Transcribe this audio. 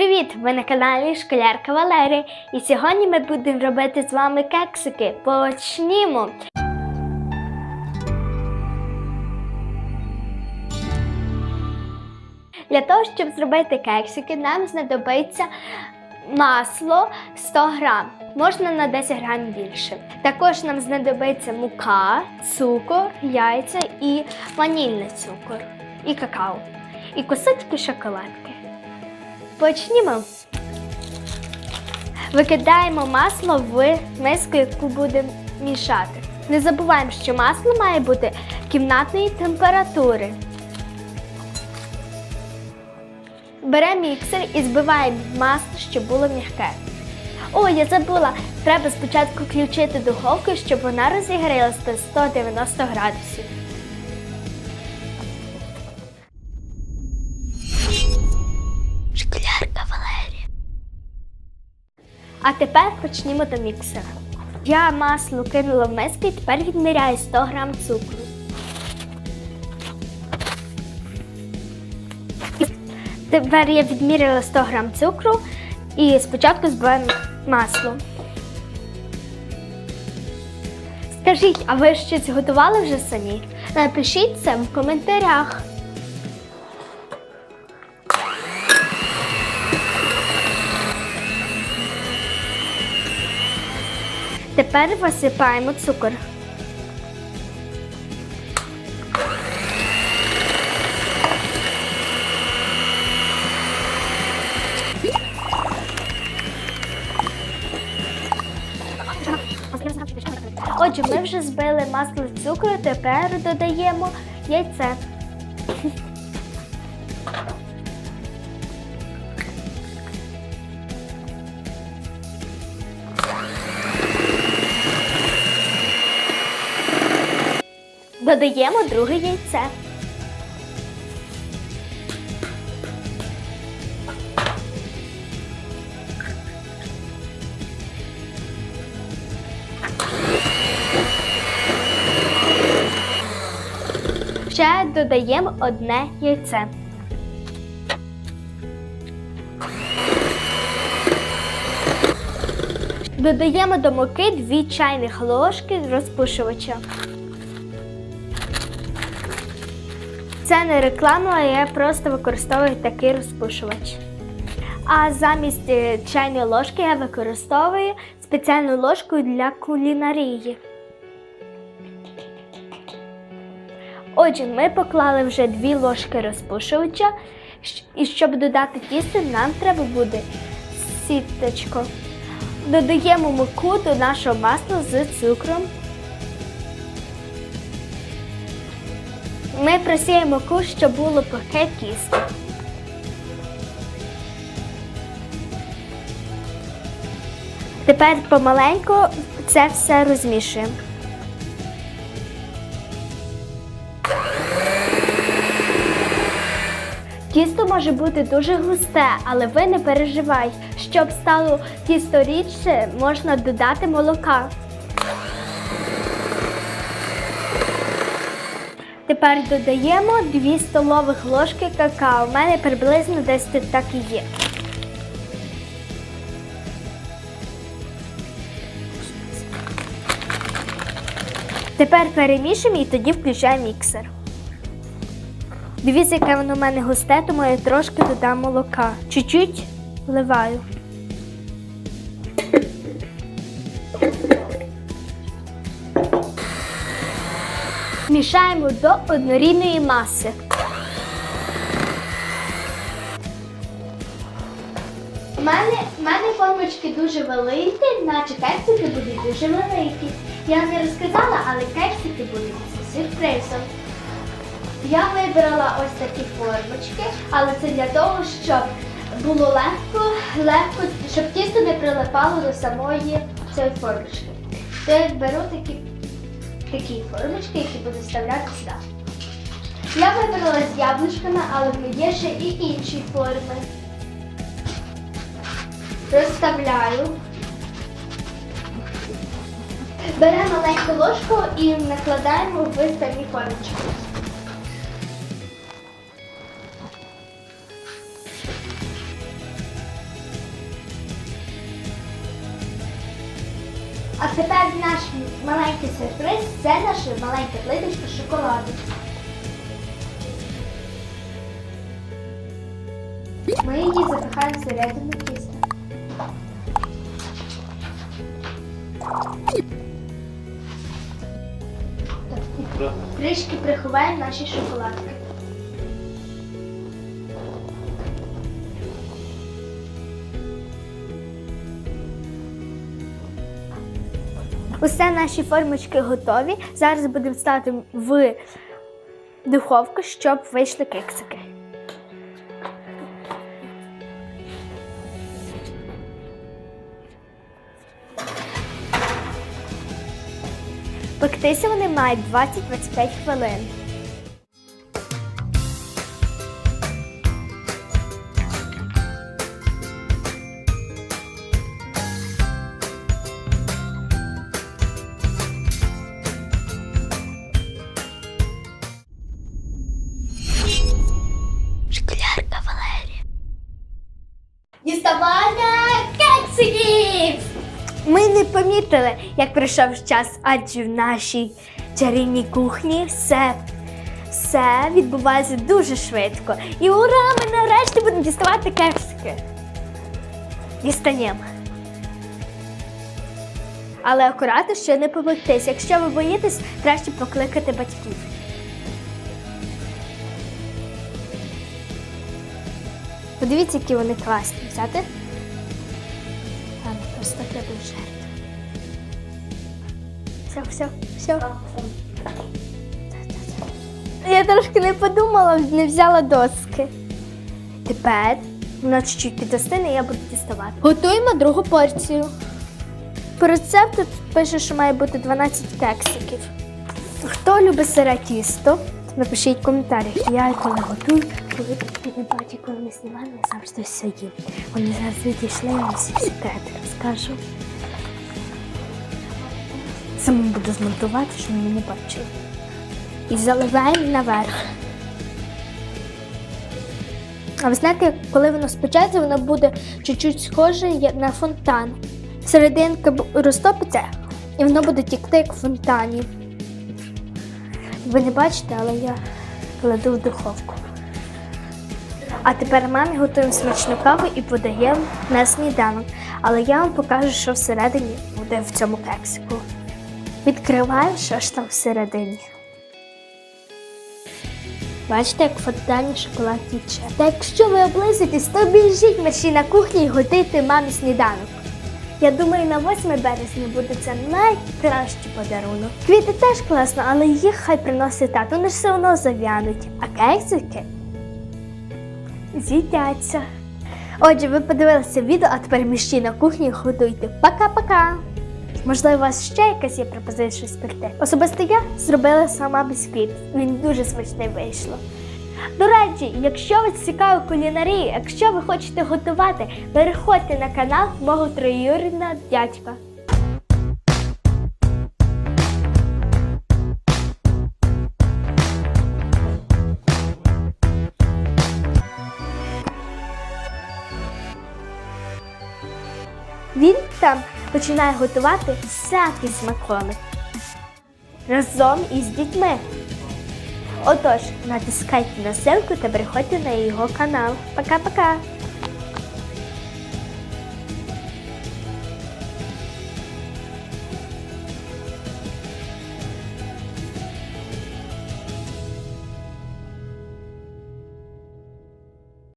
Привіт! Ви на каналі Школярка Валерія. І сьогодні ми будемо робити з вами кексики. Почнімо! Для того, щоб зробити кексики, нам знадобиться масло 100 грам, можна на 10 грам більше. Також нам знадобиться мука, цукор, яйця і ванільний цукор, і какао, і кусочки шоколадки. Почнімо. Викидаємо масло в миску, яку будемо мішати. Не забуваємо, що масло має бути кімнатної температури. Беремо міксер і збиваємо масло, щоб було м'яке. О, я забула, треба спочатку включити духовку, щоб вона розігрілась до 190 градусів. А тепер почнімо до міксера. Я масло кинула в миску і тепер відміряю 100 грам цукру. Тепер я відміряла 100 грам цукру і спочатку збиваємо масло. Скажіть, а ви щось готували вже самі? Напишіть це в коментарях. Тепер висипаємо цукор. Отже, ми вже збили масло з цукру, тепер додаємо яйце. Додаємо друге яйце. Ще додаємо одне яйце. Додаємо до муки 2 чайних ложки розпушувача. Це не реклама, а я просто використовую такий розпушувач. А замість е, чайної ложки я використовую спеціальну ложку для кулінарії. Отже, ми поклали вже дві ложки розпушувача, і щоб додати тісто, нам треба буде сіточко. Додаємо муку до нашого масла з цукром. Ми просіємо муку, щоб було пухке тісто. Тепер помаленьку це все розмішуємо. Тісто може бути дуже густе, але ви не переживайте. Щоб стало тісто рідше, можна додати молока. Тепер додаємо 2 столових ложки какао. У мене приблизно десь так і є. Тепер перемішуємо і тоді включаємо міксер. Дивіться, яке воно в мене густе, тому я трошки додам молока. Чуть-чуть вливаю. Мішаємо до однорідної маси. У мене, в мене формочки дуже великі, наче кексики будуть дуже великі. Я не розказала, але кексики будуть з сюрпризом. Я вибрала ось такі формочки, але це для того, щоб було легко, легко, щоб тісто не прилипало до самої цієї формочки. То я беру такі, такі формочки, які буду вставляти сюди. Я вибрала з яблучками, але є ще і інші форми. Розставляю. Беремо маленьку ложку і накладаємо в самі формочки. А тепер наш маленький сюрприз це наша маленька плиточка шоколаду. Ми її запихаємо всередину тіста. Так, приховаємо наші шоколадки. Усе наші формочки готові. Зараз будемо ставити в духовку, щоб вийшли кексики. Пектися вони мають 20-25 хвилин. Ми не помітили, як пройшов час, адже в нашій чарівній кухні все, все відбувається дуже швидко. І ура! Ми нарешті будемо діставати кексики. Дістанемо. Але акуратно, що не помогтись. Якщо ви боїтесь, краще покликати батьків. Подивіться, які вони класні. Взяти? Треба жертву. Все, все, все. Я трошки не подумала, не взяла доски. Тепер вона чуть-чуть підостине, і я буду діставати. Готуємо другу порцію. По рецепту тут пише, що має бути 12 кексиків. Хто любить сире тісто, напишіть в коментарях. Я коли готую, коли не бачу, коли ми знімаємо, я завжди все їм. Вони зараз відійшли, я всі секрети розкажу. Саме буду змонтувати, щоб вони не бачили. І заливаємо наверх. А ви знаєте, коли воно спечеться, воно буде чуть-чуть схоже на фонтан. Серединка розтопиться, і воно буде тікти як в фонтані. Ви не бачите, але я кладу в духовку. А тепер мамі готуємо смачну каву і подаємо на сніданок. Але я вам покажу, що всередині буде в цьому кексику. Відкриваю, що ж там всередині. Бачите, як фонтані шоколад тіче. Та якщо ви облизуєтесь, то біжіть мерщій на кухні і готуйте мамі сніданок. Я думаю, на 8 березня буде це найкращий подарунок. Квіти теж класно, але їх хай приносить тато, вони ж все одно зав'януть. А кексики з'їдяться. Отже, ви подивилися відео, а тепер міщі на кухні і готуйте. Пока-пока! Можливо, у вас ще якась є пропозиція щось спекти. Особисто я зробила сама бісквіт. Він дуже смачний вийшло. До речі, якщо вас цікавить кулінарія, якщо ви хочете готувати, переходьте на канал мого троюрідного дядька. Там починає готувати всякі смаколи разом із дітьми. Отож, натискайте на ссылку та переходьте на його канал. Пока-пока!